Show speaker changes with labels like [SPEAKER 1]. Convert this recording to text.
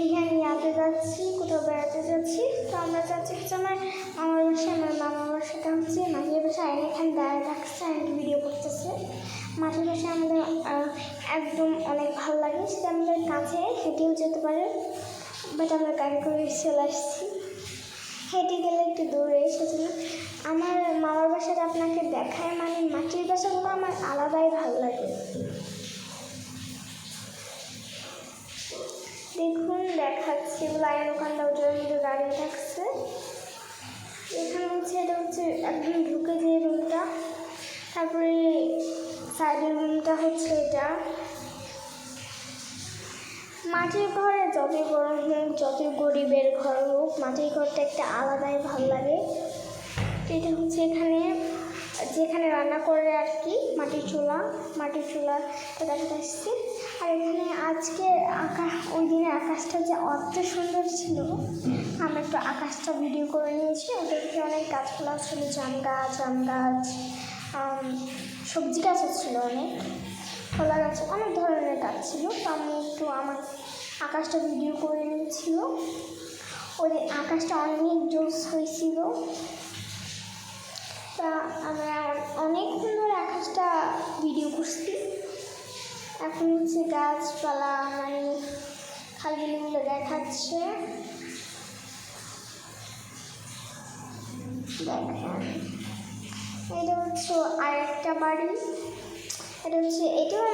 [SPEAKER 1] এইখানে ইয়াতে যাচ্ছি, কোথাও বেড়াতে যাচ্ছি। তো আমরা যাচ্ছি হচ্ছে আমার মামার বাসায়, আমার মামার বাসা হচ্ছে মাসির বাসায় আইন এখানে দাঁড়িয়ে থাকছে আইন ভিডিও করতেছে। মাটির বাসা আমাদের একদম অনেক ভালো লাগে। সেটা আমাদের কাছে হেঁটেও যেতে পারে। বাট আমরা গাড়ি করে চলে আসছি। হেঁটে গেলে একটু দূরে, সেজন্য আমার মামার বাসাটা আপনাকে দেখায়। মানে মাটির বাসাগুলো আমার আলাদাই ভালো লাগে। দেখাচ্ছি এগুলো আয়ের ওখানটা ওটার মধ্যে দাঁড়িয়ে থাকছে। এখানে হচ্ছে এটা হচ্ছে একদম ঢুকে যে রুমটা তারপরে সাইডের রুমটা হচ্ছে এটা। মাটির ঘরে যতই গরম হোক, যতই গরিবের ঘর হোক, মাটির ঘরটা একটা আলাদাই ভালো লাগে। এটা হচ্ছে এখানে যেখানে রান্না করে আর কি, মাটির চুলা মাটির চুলা দেখাতে আসছি আর এখানে আজকে আকাশ, ওই দিনে আকাশটা যে অত সুন্দর ছিল, আমরা একটু আকাশটা ভিডিও করে নিয়েছি। ওদেরকে অনেক গাছপালা ছিল, জাম গাছ, আম গাছ সবজি গাছও ছিল অনেক, কলা গাছ, অনেক ধরনের গাছ ছিল। তো আমি একটু আমার আকাশটা ভিডিও করে নিয়েছিল ওদের আকাশটা অনেক জোস হয়েছিল। তা আমরা অনেকক্ষণ ধরে আকাশটা ভিডিও করছি। এখন হচ্ছে গাছপালা মানে খালবিলগুলো দেখাচ্ছে। এটা হচ্ছে আরেকটা বাড়ি। এটা হচ্ছে, এটাও